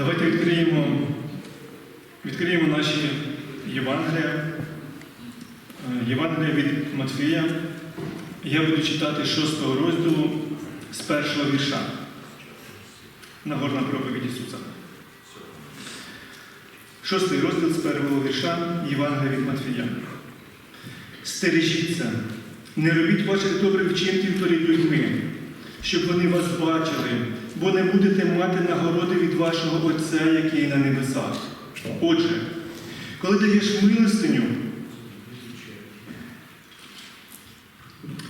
Давайте відкриємо, відкриємо наші Євангелія. Е, Євангелія від Матфія. Я буду читати 6 розділу з першого вірша. Нагорна проповідь Ісуса. Шостий розділ з першого вірша Євангелія від Матфія. Стережіться, не робіть ваших добрих вчинків перед людьми, щоб вони вас бачили, бо не будете мати нагороди від вашого Отця, який на небесах. Отже, коли даєш милостиню,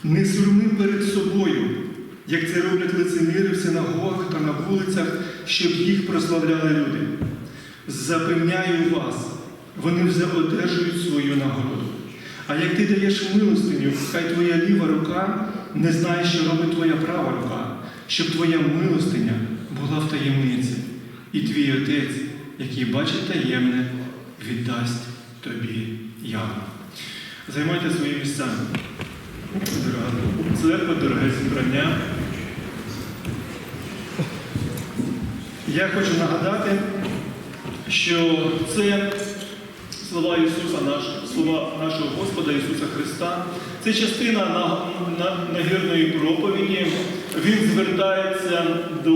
не сурми перед собою, як це роблять лицеміри в синагогах та на вулицях, щоб їх прославляли люди. Запевняю вас, вони вже одержують свою нагороду. А як ти даєш милостиню, хай твоя ліва рука не знає, що робить твоя права рука, щоб твоя милостиня була в таємниці, і твій отець, який бачить таємне, віддасть тобі явно. Займайте свої місця. Дорога церква, дороге зібрання. Я хочу нагадати, що це слова Ісуса, наш, слова нашого Господа Ісуса Христа. Це частина на, на, нагірної проповіді. Він звертається до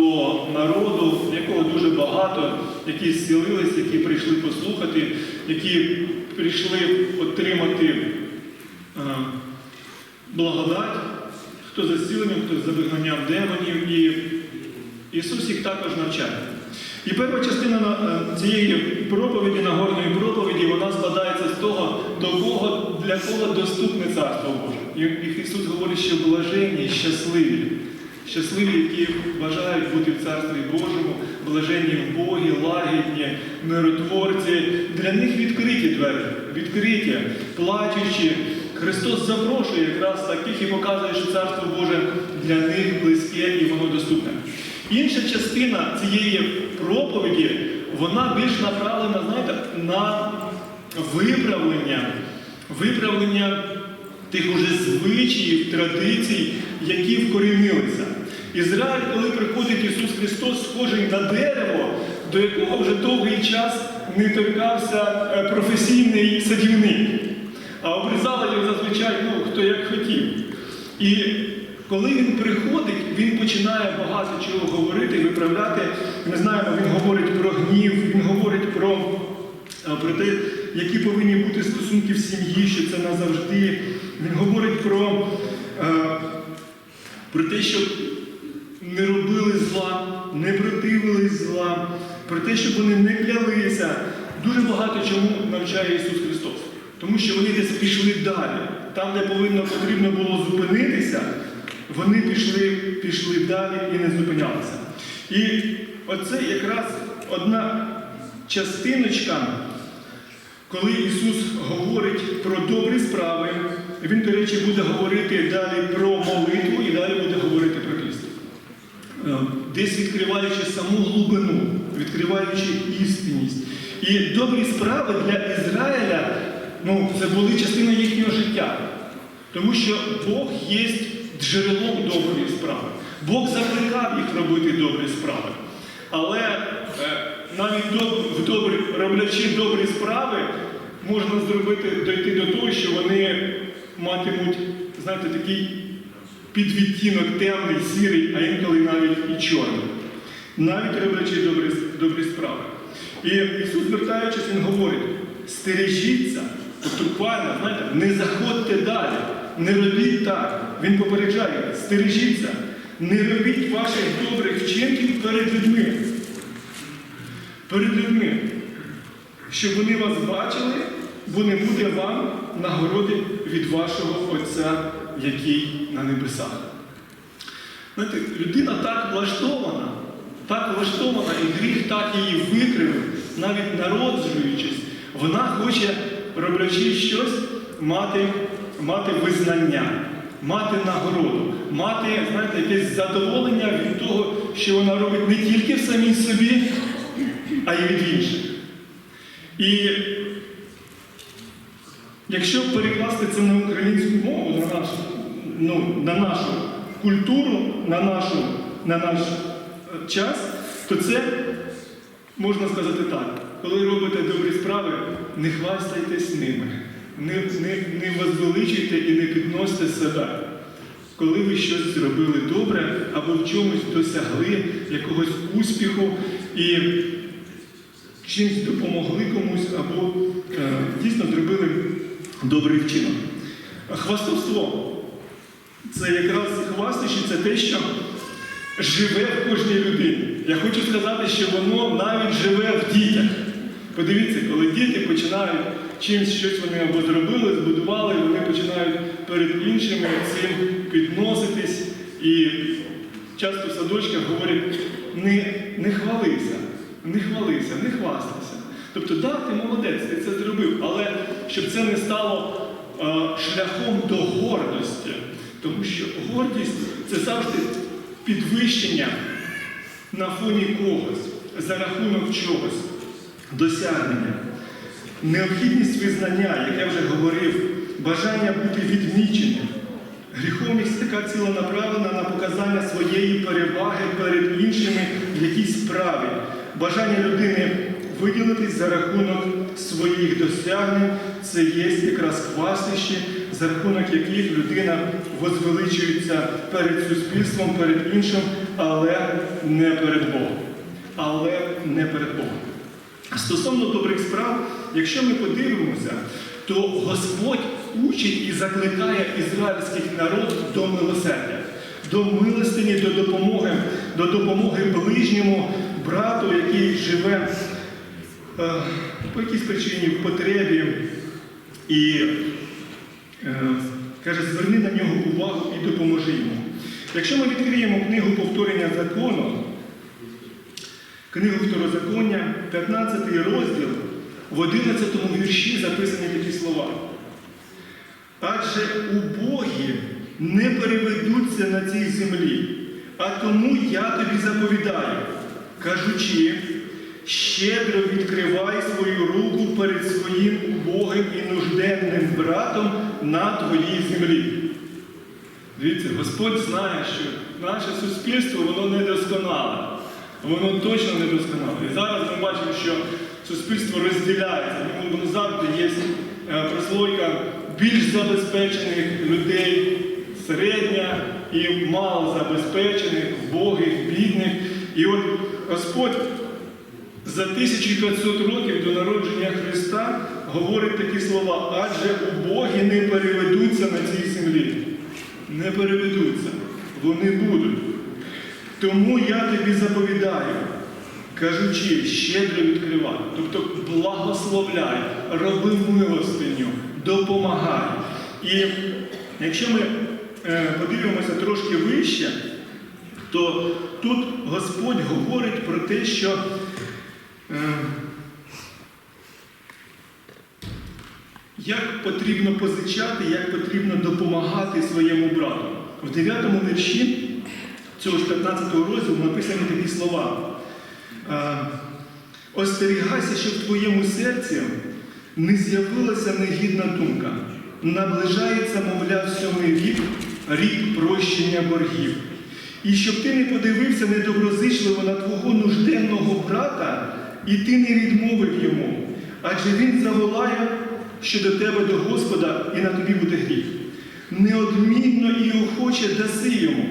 народу, якого дуже багато, які зцілились, які прийшли послухати, які прийшли отримати е, благодать, хто за зціленням, хто за вигнанням демонів. І Ісус їх також навчає. І перша частина е, цієї проповіді, Нагорної проповіді, вона складається з того, до кого, для кого доступне Царство Боже. І Ісус говорить, що блаженні, щасливі, щасливі, які бажають бути в Царстві Божому, блаженні в Богі, лагідні, миротворці. Для них відкриті двері, відкриті, плачучі. Христос запрошує якраз таких і показує, що Царство Боже для них близьке і воно доступне. Інша частина цієї проповіді, вона більш направлена, знаєте, на виправлення, виправлення тих уже звичаїв, традицій, які вкорінилися. Ізраїль, коли приходить Ісус Христос, схожий на дерево, до якого вже довгий час не торкався е, професійний садівник, а обрізали його зазвичай ну, хто як хотів. І коли він приходить, він починає багато чого говорити, виправляти. Ми знаємо, він говорить про гнів, він говорить про, е, про те, які повинні бути стосунки в сім'ї, що це назавжди. Він говорить про, е, про те, щоб не робили зла, не противились зла, про те, щоб вони не клялися. Дуже багато чому навчає Ісус Христос. Тому що вони десь пішли далі. Там, де повинно потрібно було зупинитися, вони пішли, пішли далі і не зупинялися. І оце якраз одна частиночка, коли Ісус говорить про добрі справи, Він, до речі, буде говорити далі про молитву і далі буде говорити про піст. Е, Десь відкриваючи саму глибину, відкриваючи істинність. І добрі справи для Ізраїля ну, це були частина їхнього життя. Тому що Бог є джерелом доброї справи. Бог закликав їх робити добрі справи. Але е, навіть в добрі, роблячи добрі справи, можна зробити, дойти до того, що вони матимуть, знаєте, такий підвідтінок темний, сірий, а інколи навіть і чорний. Навіть роблячи добрі, добрі справи. І Ісус, звертаючись, Він говорить: стережіться, тобто буквально, знаєте, не заходьте далі, не робіть так. Він попереджає, стережіться, не робіть ваших добрих вчинків перед людьми. Перед людьми. Щоб вони вас бачили, бо не буде вам нагороди від вашого Отця, який на небесах. Знаєте, людина так влаштована, так влаштована, і гріх так її викривив, навіть народжуючись, вона хоче, роблячи щось, мати, мати визнання, мати нагороду, мати, знаєте, якесь задоволення від того, що вона робить не тільки в самій собі, а й від інших. І якщо перекласти це на українську мову, на нашу, ну, на нашу культуру, на, нашу, на наш е, час, то це можна сказати так, коли робите добрі справи, не хвастайтесь ними, не, не, не возвеличуйте і не підносьте себе. Коли ви щось зробили добре або в чомусь досягли якогось успіху і чимсь допомогли комусь, або е, дійсно зробили добрий вчинок. Хвастовство це якраз хвастощі, це те, що живе в кожній людині. Я хочу сказати, що воно навіть живе в дітях. Подивіться, коли діти починають чимось щось вони або зробили, збудували, вони починають перед іншими цим підноситись. І часто в садочках говорять, не, не хвалися, не хвалися, не хвастайся. Тобто, да, ти молодець, ти це зробив, але щоб це не стало е, шляхом до гордості. Тому що гордість це завжди підвищення на фоні когось, за рахунок чогось, досягнення. Необхідність визнання, як я вже говорив, бажання бути відміченим. Гріховність така ціленаправлена на показання своєї переваги перед іншими в якійсь справі, бажання людини виділитись за рахунок своїх досягнень, це є якраз хвастище, за рахунок яких людина возвеличується перед суспільством, перед іншим, але не перед Богом. Але не перед Богом. Стосовно добрих справ, якщо ми подивимося, то Господь учить і закликає ізраїльський народ до милосердя, до милостині, до допомоги, до допомоги ближньому брату, який живе по якійсь причині в потребі, і е, каже, зверни на нього увагу і допоможи йому. Якщо ми відкриємо книгу повторення закону, Книгу Второзаконня, 15 розділ, в 11 вірші записані такі слова. Адже убогі не переведуться на цій землі, а тому я тобі заповідаю, кажучи, щедро відкривай свою руку перед своїм убогим і нужденним братом на твоїй землі. Дивіться, Господь знає, що наше суспільство воно недосконале. Воно точно недосконале. І зараз ми бачимо, що суспільство розділяється. Воно- завжди є е, прослойка більш забезпечених людей, середня і мало забезпечених, вбогих, бідних. І от Господь за 1500 років до народження Христа говорить такі слова, адже убогі не переведуться на цій землі. Не переведуться, вони будуть. Тому я тобі заповідаю, кажучи, щедро відкривай, тобто благословляй, роби милостиню, допомагай. І якщо ми е, подивимося трошки вище, то тут Господь говорить про те, що як потрібно позичати, як потрібно допомагати своєму брату. В 9 вірші цього ж 15 розділу написані такі слова. Е, Остерігайся, щоб в твоєму серці не з'явилася негідна думка. Наближається, мовляв, сьомий рік, рік прощення боргів. І щоб ти не подивився недоброзичливо на твого нужденного брата, і ти не відмовив йому, адже він заволає щодо тебе до Господа, і на тобі буде гріх. Неодмінно і охоче даси йому.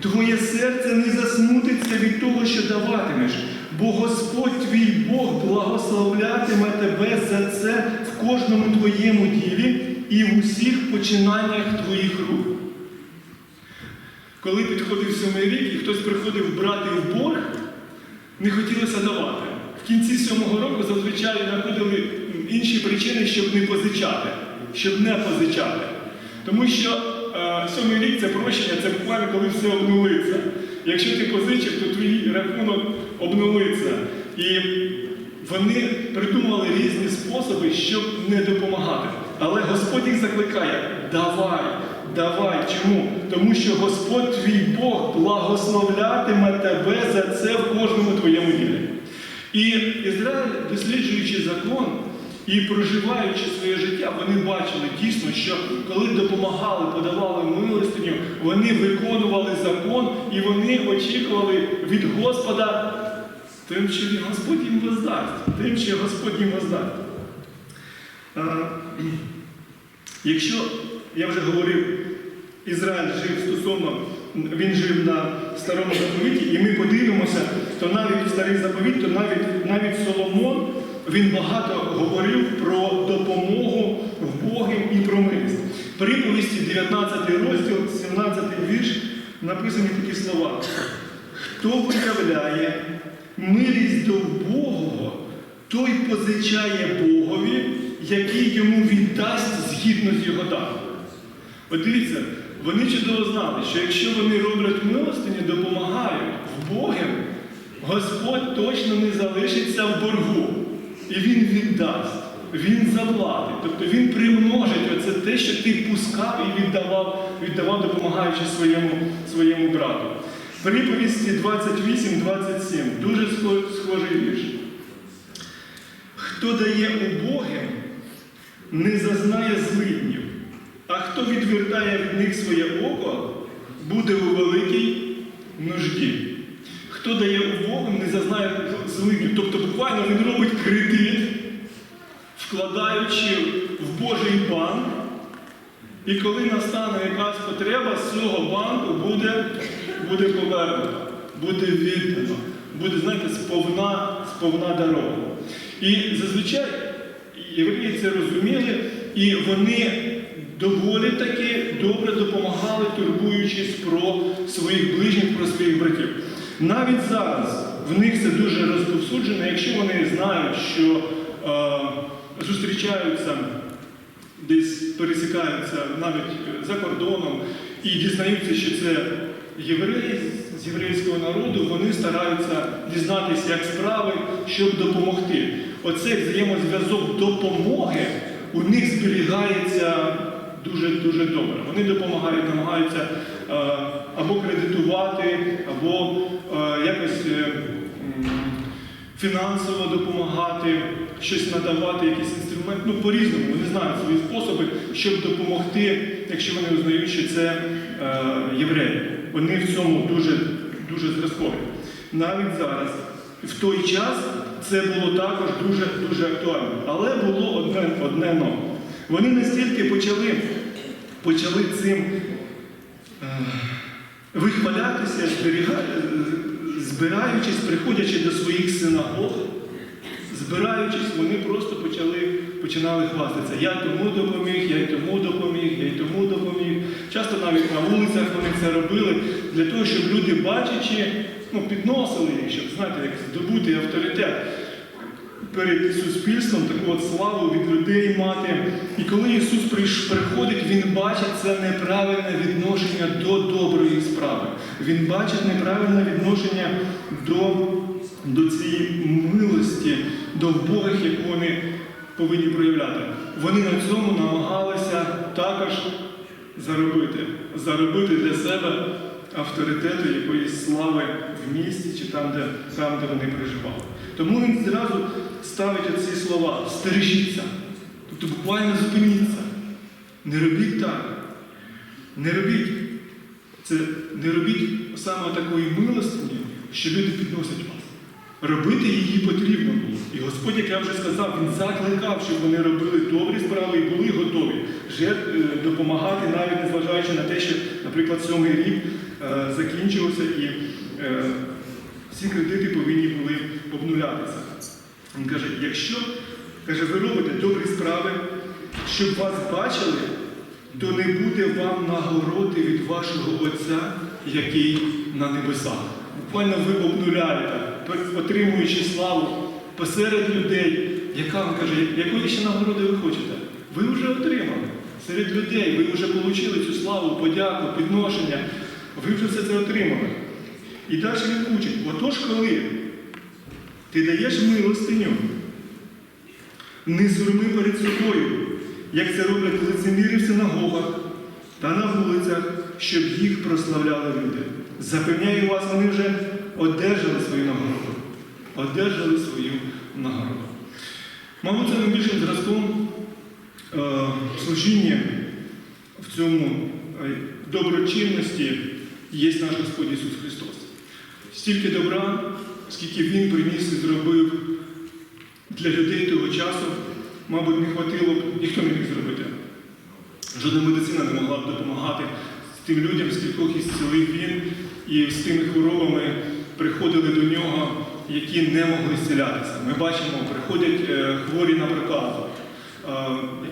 Твоє серце не засмутиться від того, що даватимеш, бо Господь твій Бог благословлятиме тебе за це в кожному твоєму ділі і в усіх починаннях твоїх рук. Коли підходив сьомий рік і хтось приходив брати в борг, не хотілося давати. В кінці сьомого року зазвичай знаходили інші причини, щоб не позичати, щоб не позичати. Тому що е, сьомий рік це прощення, це буквально коли все обнулиться. Якщо ти позичив, то твій рахунок обнулиться. І вони придумали різні способи, щоб не допомагати. Але Господь їх закликає: давай, давай. Чому? Тому що Господь твій Бог благословлятиме тебе за це в кожному твоєму ділі. І Ізраїль, досліджуючи закон і проживаючи своє життя, вони бачили дійсно, що коли допомагали, подавали милостиню, вони виконували закон і вони очікували від Господа тим, що Господь їм воздасть, тим, що Господь їм воздасть. Якщо я вже говорив, Ізраїль жив стосовно, він жив на старому заповіті, і ми подивимося, то навіть старий заповіт, то навіть, навіть Соломон він багато говорив про допомогу в Богом і про милість. Приповісті 19 розділ, 17 вірш, написані такі слова. Хто виявляє милість до Богого, той позичає Богові, який йому віддасть згідно з його даром. От дивіться, вони чудово знали, що якщо вони роблять милостині, допомагають в Боги, Господь точно не залишиться в боргу. І Він віддасть, Він заплатить. Тобто Він примножить оце те, що ти пускав і віддавав, віддавав допомагаючи своєму, своєму брату. Приповісті 28-27, дуже схожий вірш. Хто дає убогим, не зазнає злиднів, а хто відвертає від них своє око, буде у великій нужді. Хто дає убогим, не зазнає злиднів. Тобто буквально він робить кредит, вкладаючи в Божий банк, і коли настане якась потреба, з цього банку буде, буде повернуто, буде віддано, буде, знаєте, сповна, сповна дорога. І зазвичай євреї це розуміли, і вони доволі таки добре допомагали, турбуючись про своїх ближніх, про своїх братів. Навіть зараз в них це дуже розповсюджено, якщо вони знають, що е, зустрічаються десь пересікаються навіть за кордоном і дізнаються, що це євреї з єврейського народу, вони стараються дізнатися, як справи, щоб допомогти. Оцей взаємозв'язок допомоги у них зберігається дуже дуже добре. Вони допомагають, намагаються е, або кредитувати, або е, якось. е, фінансово допомагати, щось надавати, якийсь інструмент. Ну, по-різному, вони знають свої способи, щоб допомогти, якщо вони узнають, що це е, євреї. Вони в цьому дуже, дуже зразкові. Навіть зараз, в той час, це було також дуже, дуже актуально. Але було одне, одне но. Вони настільки почали, почали цим вихвалятися, збираючись, приходячи до своїх синагог, збираючись, вони просто почали, починали хвастатися. Я тому допоміг, я й тому допоміг, я й тому допоміг. Часто навіть на вулицях вони це робили для того, щоб люди, бачачи, ну, підносили їх, щоб знаєте, як здобути авторитет перед суспільством таку от славу від людей мати. І коли Ісус приходить, Він бачить це неправильне відношення до доброї справи. Він бачить неправильне відношення до, до цієї милості, до вбогих, яку вони повинні проявляти. Вони на цьому намагалися також заробити, заробити для себе авторитету якоїсь слави в місті чи там, де, там, де вони проживали. Тому він зразу ставить оці слова стережіться. Тобто буквально зупиніться. Не робіть так. Не робіть. Це не робіть саме такої милостині, що люди підносять вас. Робити її потрібно було. І Господь, як я вже сказав, Він закликав, щоб вони робили добрі справи і були готові жертв, е, допомагати, навіть незважаючи на те, що, наприклад, сьомий рік е, закінчився і е, всі кредити повинні були обнулятися. Він каже, якщо каже, ви робите добрі справи, щоб вас бачили, то не буде вам нагороди від вашого Отця, який на небесах. Буквально ви обнуляєте, отримуючи славу посеред людей, яка вам каже, якої ще нагороди ви хочете? Ви вже отримали. Серед людей ви вже отримали цю славу, подяку, підношення. Ви вже все це отримали. І далі він учить. Отож, коли ти даєш милостиню, не сурми перед собою, як це роблять лицеміри в синагогах та на вулицях, щоб їх прославляли люди. Запевняю вас, вони вже одержали свою нагороду. Одержали свою нагороду. Мабуть, це найбільшим зразком е, служіння в цьому е, доброчинності є наш Господь Ісус Христос. Стільки добра скільки він приніс і зробив для людей того часу, мабуть, не хватило б, ніхто не міг зробити. Жодна медицина не могла б допомагати тим людям, скількох із зцілив він, і з тими хворобами приходили до нього, які не могли зцілятися. Ми бачимо, приходять е, хворі на проказу, е,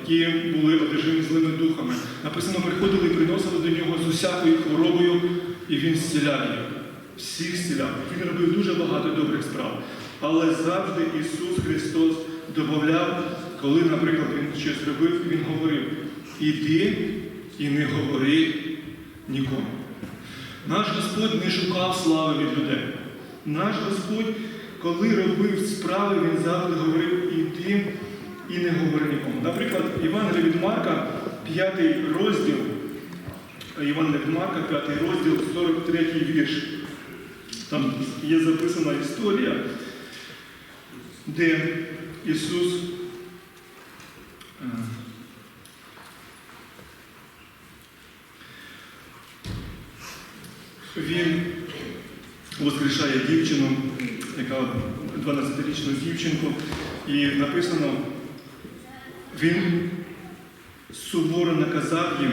які були одержимі злими духами. Написано, приходили і приносили до нього з усякою хворобою, і він зціляв їх. Всіх зціляв. Він робив дуже багато добрих справ. Але завжди Ісус Христос додавав, коли, наприклад, Він щось робив, Він говорив: іди і не говори нікому. Наш Господь не шукав слави від людей. Наш Господь, коли робив справи, Він завжди говорив іди і не говори нікому. Наприклад, Івангелія від Марка, 5 розділ, Івангелія від Марка, 5 розділ, 43 вірш. Там є записана історія, де Ісус е, він воскрешає дівчину, яка 12-річну дівчинку, і написано, він суворо наказав їм,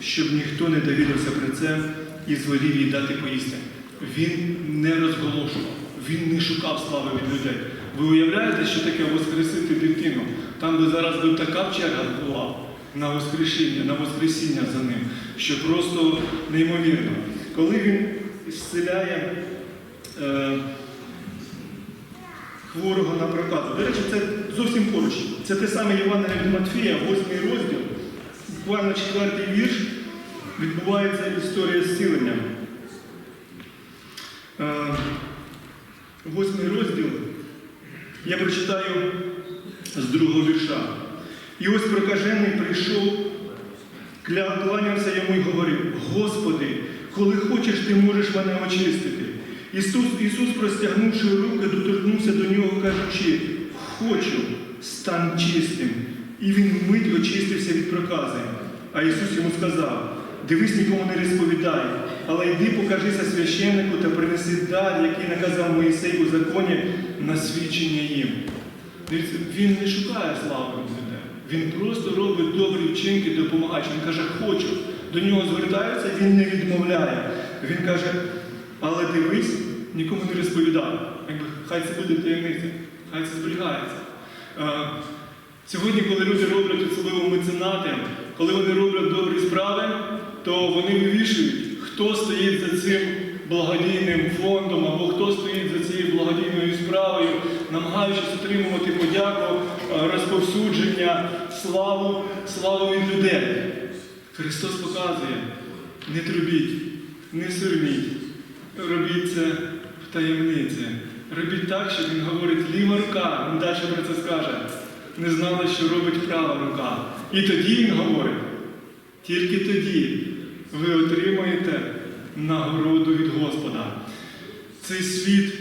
щоб ніхто не довідався про це і звелів їй дати поїсти. Він не розголошував, він не шукав слави від людей. Ви уявляєте, що таке воскресити дитину? Там би зараз би така черга була на воскрешення, на воскресіння за ним, що просто неймовірно. Коли він зціляє е, хворого на проказу. До речі, це зовсім поруч. Це те саме Євангеліє від Матфія, 8 розділ, буквально 4 вірш, відбувається історія зцілення. Е, Восьмий розділ. Я прочитаю з другого вірша. І ось прокажений прийшов, кланявся йому і говорив: Господи, коли хочеш, ти можеш мене очистити. Ісус, Ісус, простягнувши руки, доторкнувся до нього, кажучи, хочу, стань чистим. І він вмить очистився від прокази. А Ісус йому сказав: дивись, нікому не розповідай, але йди покажися священнику та принеси дар, який наказав Моїсей у законі на свідчення їм. Він не шукає слави від людей. Він просто робить добрі вчинки, допомагаючи. Він каже, хочу. До нього звертаються, він не відмовляє. Він каже, але дивись, нікому не розповідай. Якби, хай це буде таємниця, хай це зберігається. Е, Сьогодні, коли люди роблять особливо меценати, коли вони роблять добрі справи, то вони вивішують, хто стоїть за цим благодійним фондом або хто стоїть за цією благодійною справою, намагаючись отримувати подяку, е, розповсюдження, славу, славу від людей. Христос показує, не трубіть, не сурміть, робіть це в таємниці. Робіть так, що він говорить ліва рука, він далі про це скаже. Не знали, що робить права рука. І тоді він говорить, тільки тоді ви отримаєте нагороду від Господа. Цей світ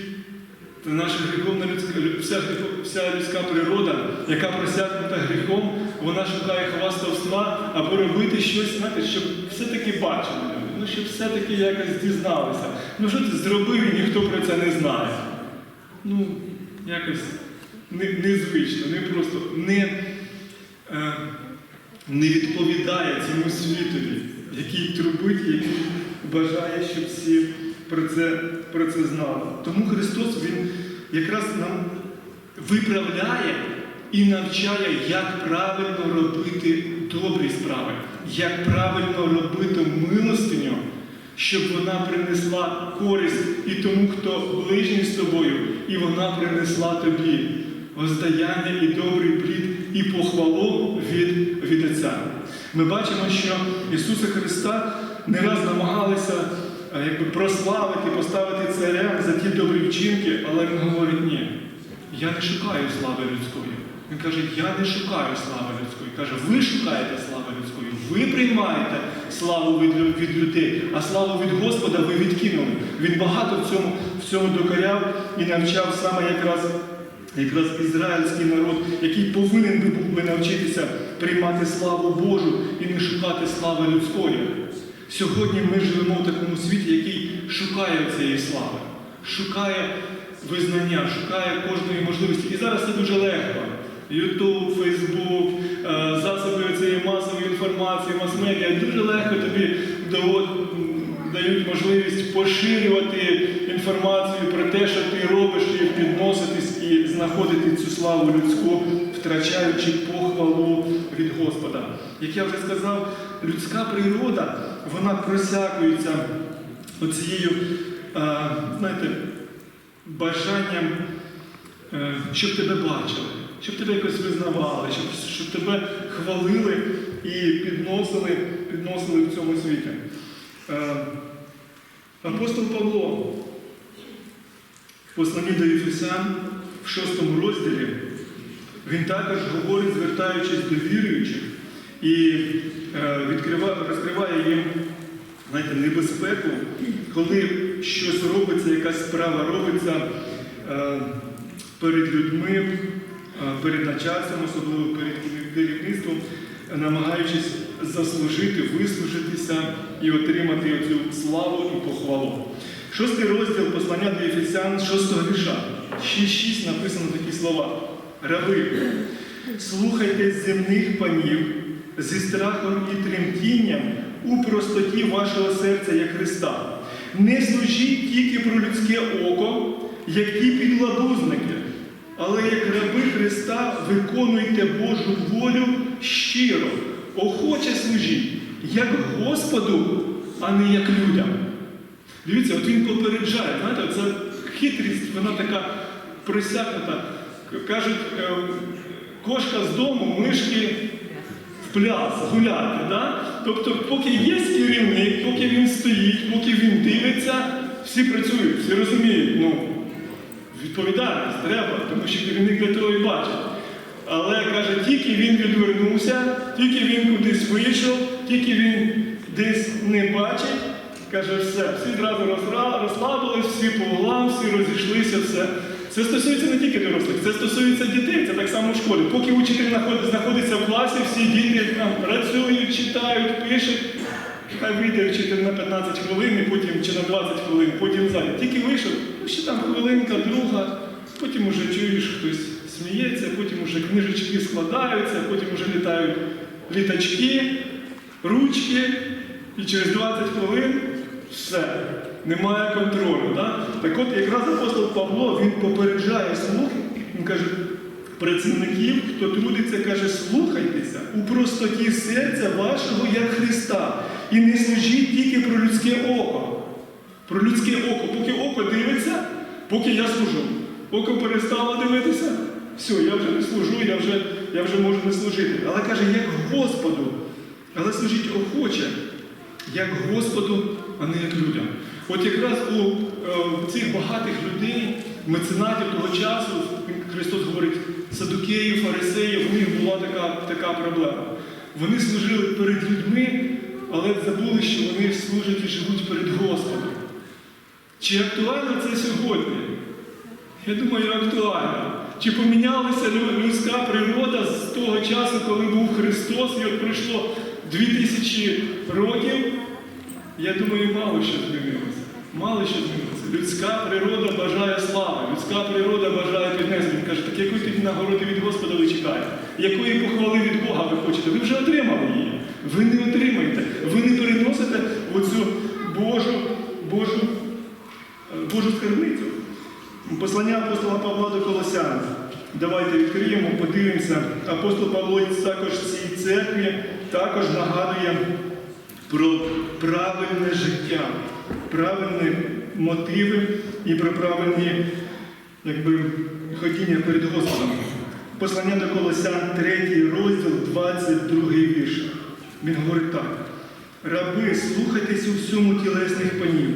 це наша гріховна людська, вся, вся людська природа, яка просякнута гріхом, вона шукає хвастовства або робити щось, знаєте, щоб все-таки бачили ну щоб все-таки якось дізналися. Ну що ти зробив і ніхто про це не знає. Ну, якось не- незвично, не просто не, е, не відповідає цьому світові, який трубить, який бажає, щоб всі про це, про це знали. Тому Христос Він якраз нам виправляє і навчає, як правильно робити добрі справи, як правильно робити милостиню, щоб вона принесла користь і тому, хто ближній з тобою, і вона принесла тобі воздаяння і добрий плід, і похвалу від, від Отця. Ми бачимо, що Ісуса Христа не раз намагалися е, якби, прославити, поставити царем за ті добрі вчинки, але Він говорить, ні, я не шукаю слави людської. Він каже, я не шукаю слави людської. Каже, ви шукаєте слави людської, ви приймаєте славу від, від людей, а славу від Господа ви відкинули. Він багато в цьому, в цьому докоряв і навчав саме якраз, якраз ізраїльський народ, який повинен би навчитися приймати славу Божу і не шукати слави людської. Сьогодні ми живемо в такому світі, який шукає цієї слави, шукає визнання, шукає кожної можливості. І зараз це дуже легко. Ютуб, Фейсбук, е, засоби цієї масової інформації, мас-медіа дуже легко тобі довод- м, дають можливість поширювати інформацію про те, що ти робиш, і підноситись і знаходити цю славу людську, втрачаючи похвалу від Господа. Як я вже сказав, людська природа вона просякується оцією, е, знаєте, бажанням, е, щоб тебе бачили, щоб тебе якось визнавали, щоб, щоб тебе хвалили і підносили, підносили в цьому світі. Е, Апостол Павло в посланні до Єфесян в шостому розділі він також говорить, звертаючись до віруючих, і е, розкриває їм знаєте, небезпеку, коли щось робиться, якась справа робиться е, перед людьми, перед начальством, особливо перед керівництвом, намагаючись заслужити, вислужитися і отримати цю славу і похвалу. Шостий розділ послання до Єфесян, шостого вірша. 6.6 написано такі слова. Раби, слухайте земних панів зі страхом і тремтінням у простоті вашого серця як Христа. Не служіть тільки про людське око, як ті підлабузники, але як раби Христа виконуйте Божу волю щиро, охоче служіть, як Господу, а не як людям. Дивіться, от він попереджає, знаєте, це хитрість, вона така присякнута. Кажуть, е, кошка з дому, мишки в пляс гуляти. Да? Тобто, поки є керівник, поки він стоїть, поки він дивиться, всі працюють, всі розуміють. Ну, відповідальність треба, тому що керівник для того і бачить. Але каже, тільки він відвернувся, тільки він кудись вийшов, тільки він десь не бачить, каже, все, всі одразу розслабились, всі по углам, всі розійшлися, все. Це стосується не тільки дорослих, це стосується дітей, це так само в школі. Поки учитель знаходиться в класі, всі діти там працюють, читають, пишуть. Хай вийде вчитель на 15 хвилин, і потім чи на 20 хвилин, потім залі. Тільки вийшов, ну ще там хвилинка, друга, потім уже чуєш, хтось сміється, потім уже книжечки складаються, потім уже літають літачки, ручки, і через 20 хвилин все, немає контролю. Да? Так от якраз апостол Павло він попереджає слухи, він каже, працівників, хто трудиться, каже, слухайтеся у простоті серця вашого як Христа. І не служіть тільки про людське око. Про людське око. Поки око дивиться, поки я служу. Око перестало дивитися, все, я вже не служу, я вже, я вже можу не служити. Але каже, як Господу. Але служіть охоче, як Господу, а не як людям. От якраз у е, цих багатих людей, меценатів того часу, Христос говорить, садукеїв, фарисеїв, у них була така, така проблема. Вони служили перед людьми, але забули, що вони служать і живуть перед Господом. Чи актуально це сьогодні? Я думаю, актуально. Чи помінялася людська природа з того часу, коли був Христос, і от пройшло 2000 років? Я думаю, мало що змінилося. Мало що змінилося. Людська природа бажає слави, людська природа бажає піднесення. Він каже, так якої тоді нагороди від Господа ви чекаєте? Якої похвали від Бога ви хочете? Ви вже отримали її. Ви не отримаєте. Ви не переносите оцю Божу, Божу, е, Божу скарбницю. Послання апостола Павла до Колосян. Давайте відкриємо, подивимося. Апостол Павло також в цій церкві також нагадує про правильне життя, правильні мотиви і про правильні якби, ходіння перед Господом. Послання до Колосян, 3 розділ, 22 вірш. Він говорить так. Раби, слухайтесь у всьому тілесних панів.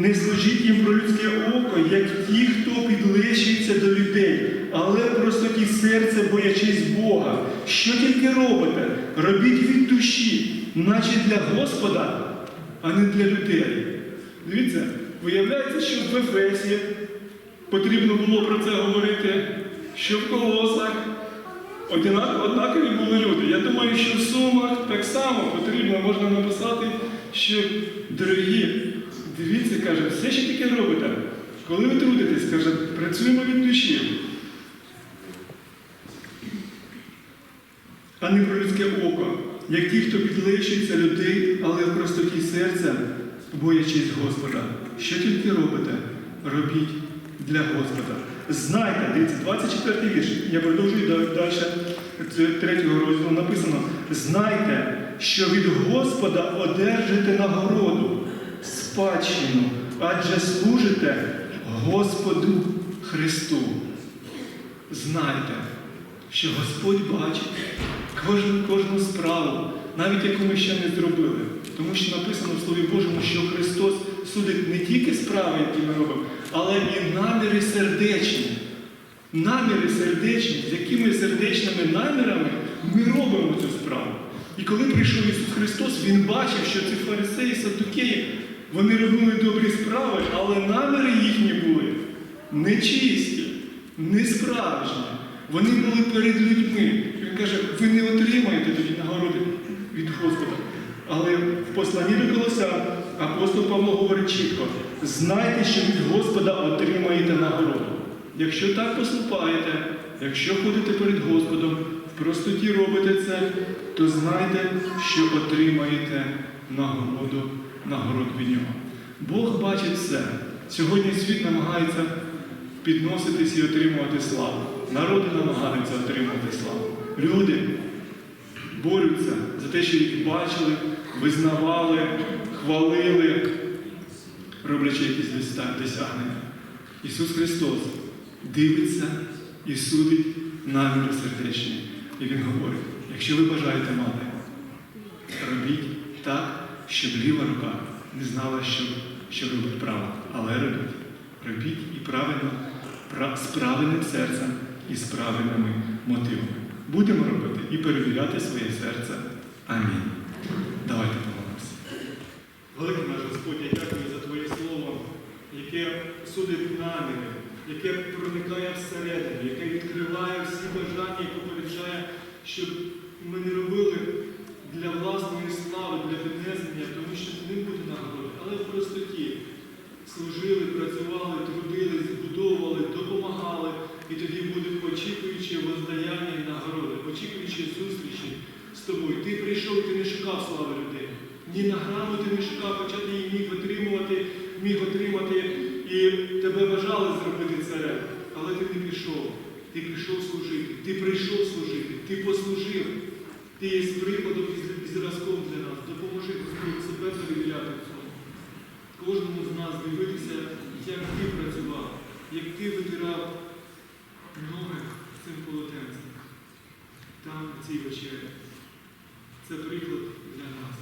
Не служіть їм про людське око, як ті, хто підлещується до людей, але в простоті серця, боячись Бога. Що тільки робите, робіть від душі, наче для Господа, а не для людей. Дивіться, виявляється, що в Ефесі потрібно було про це говорити, що в колосах. Однакові були люди. Я думаю, що в сумах так само потрібно, можна написати, що дорогі, дивіться, каже, все, що тільки робите, Коли ви трудитесь, каже, працюємо від душі. А не про людське око, як ті, хто підлещується людей, але в простоті серця, боячись Господа. Що тільки робите, робіть для Господа. Знайте, дивіться, 24 вірш, я продовжую далі третього розділу написано: знайте, що від Господа одержите нагороду, спадщину, адже служите Господу Христу. Знайте, що Господь бачить кожну, кожну справу, навіть яку ми ще не зробили. Тому що написано в Слові Божому, що Христос судить не тільки справи, які ми робимо, але і наміри сердечні. Наміри сердечні, з якими сердечними намірами ми робимо цю справу. І коли прийшов Ісус Христос, Він бачив, що ці фарисеї, саддукеї, вони робили добрі справи, але наміри їхні були нечисті, несправжні. Вони були перед людьми. Він каже, ви не отримаєте тоді нагороди від Господа. Але в посланні до Колоса апостол Павло говорить чітко: знайте, що від Господа отримаєте нагороду. Якщо так поступаєте, якщо ходите перед Господом, в простоті робите це, то знайте, що отримаєте нагороду, нагороду від нього. Бог бачить все. Сьогодні світ намагається підноситись і отримувати славу. Народи намагаються отримувати славу. Люди борються за те, що їх бачили, визнавали, хвалили, роблячи якісь досягнення. Ісус Христос дивиться і судить наміри сердечні. І Він говорить, якщо ви бажаєте мати, робіть так, щоб ліва рука не знала, що, що робить права, але робіть. Робіть і правильно, з правильним серцем і з правильними мотивами. Будемо робити і перевіряти своє серце. Амінь. Давайте помолимося. Великий наш Господь, я дякую за Твоє Слово, яке судить наміри, яке проникає всередину, яке відкриває всі бажання і попереджає, щоб ми не робили для власної слави, для піднесення, тому що з ним буде нагорода, але в простоті служили, працювали, трудились, збудовували, допомагали, і тоді буде очікуючи воздаяння і нагороди, очікуючи зустрічі з тобою. Ти прийшов, ти не шукав слави людей. Ні на граму ти не шукав, хоча ти її міг отримувати, міг отримати, і тебе бажали зробити царем. Але ти не пішов. Ти прийшов служити, ти прийшов служити, ти послужив. Ти є прикладом і зразком для нас. Допоможи Господь себе перевіряти в цьому. Кожному з нас дивитися, як ти працював, як ти витирав ноги цим полотенцем. Там, на цій вечері. Це приклад для нас.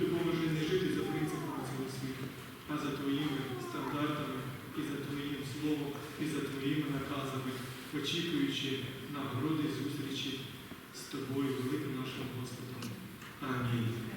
Допоможи не жити за принципами цього світу, а за твоїми стандартами і за твоїм словом, і за твоїми наказами, очікуючи нагороди зустрічі з тобою, великим нашим Господом. Амінь.